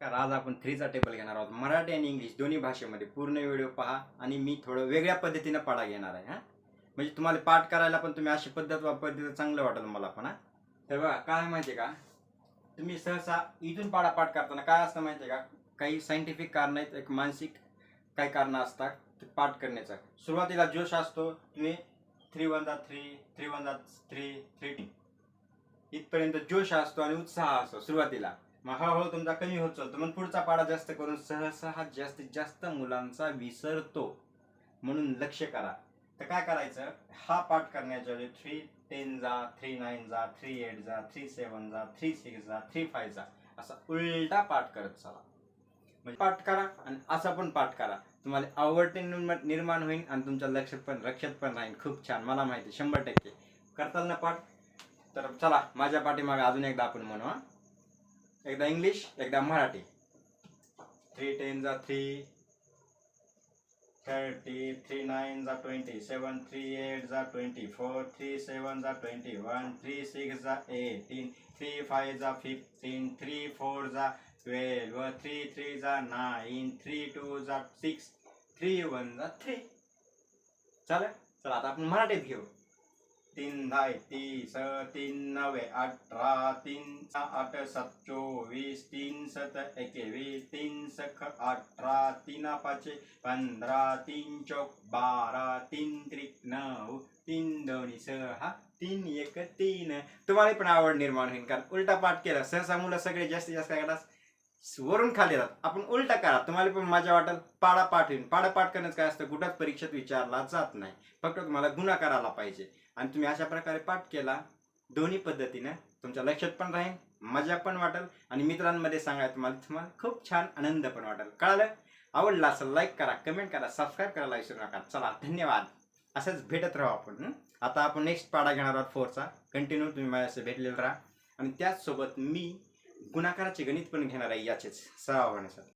आज आपण थ्रीचा टेबल घेणार आहोत. मराठी आणि इंग्लिश दोन्ही भाषेमध्ये पूर्ण व्हिडिओ पहा आणि मी थोडं वेगळ्या पद्धतीनं पाडा घेणार आहे हां? म्हणजे तुम्हाला पाठ करायला पण तुम्ही अशी पद्धत वापरली तर चांगलं वाटेल मला पण हां? तर बघा काय माहिती आहे का? तुम्ही सहसा इथून पाडा पाठ करताना काय असतं माहिती आहे का? काही सायंटिफिक कारण आहेत एक मानसिक काही कारणं असतात ते पाठ करण्याचं. सुरुवातीला जोश असतो तुम्ही थ्री वन जा थ्री थ्री वन जा थ्री थ्री इथपर्यंत जोश असतो आणि उत्साह असतो सुरुवातीला. मग हळूहळू तुमचा कमी होत चालतो. मग पुढचा पाडा जास्त करून सहसा हा जास्तीत जास्त मुलांचा विसरतो. म्हणून लक्ष करा. तर काय करायचं? हा पाठ करण्याच्या वेळी थ्री टेन जा थ्री नाईन जा थ्री एट जा थ्री सेवन जा थ्री सिक्स जा थ्री फाय जा. असा उलटा पाठ करत चला. म्हणजे पाठ करा आणि असा पण पाठ करा. तुम्हाला आवडते निर्माण निर्माण होईल आणि तुमच्या लक्षात पण रक्षात पण राहील खूप छान. मला माहिती आहे, शंभर टक्के. करताल ना पाठ? तर चला माझ्या पाठीमागे अजून एकदा आपण म्हणू हा. एकदा इंग्लिश एकदा मराठी. थ्री टेन जा थ्री. थर्टी थ्री नाईन जा ट्वेंटी. सेवन थ्री एट जा ट्वेंटी. फोर थ्री सेवन जा ट्वेंटी. वन थ्री सिक्स जा एटीन. थ्री फाय जा फिफ्टीन. थ्री फोर जा ट्वेल्व. थ्री थ्री जा नाईन. थ्री टू जा सिक्स. थ्री वन जा three. चालेल? चला आता आपण मराठीत घेऊ. तीन धाय तीस तीन नवे अठरा तीन आठ सात चोवीस तीन सत एकवीस तीन सख अठरा तीन पाचे पंधरा तीन चौक बारा तीन त्रिक नऊ तीन दोन्ही सहा तीन एक तीन. तुम्हाला पण आवड निर्माण होईल कारण उलटा पाठ केला सहसा मुलं सगळे जास्तीत जास्त काय करतात वरून खाली येतात. आपण उलटा करा. तुम्हाला पण मजा वाटेल. पाडा पाठ पाडा पाठ करण्याचं काय असतं? कुठंच परीक्षेत विचारला जात नाही. फक्त तुम्हाला गुन्हा करायला पाहिजे. आणि तुम्ही अशा प्रकारे पाठ केला दोन्ही पद्धतीनं तुमच्या लक्षात पण राहील मजा पण वाटेल आणि मित्रांमध्ये सांगाय तुम्हाला तुम्हाला खूप छान आनंद पण वाटेल. कळालं? आवडला असं लाईक करा कमेंट करा सबस्क्राईब करायला विसरू नका. चला धन्यवाद. असंच भेटत राहू आपण आता आपण नेक्स्ट पाडा घेणार आहोत फोरचा कंटिन्यू तुम्ही माझ्याशी भेटलेला राहा. आणि त्याचसोबत मी गुणाकाराचे गणित पण घेणार आहे याचेच. सराव होण्यासाठी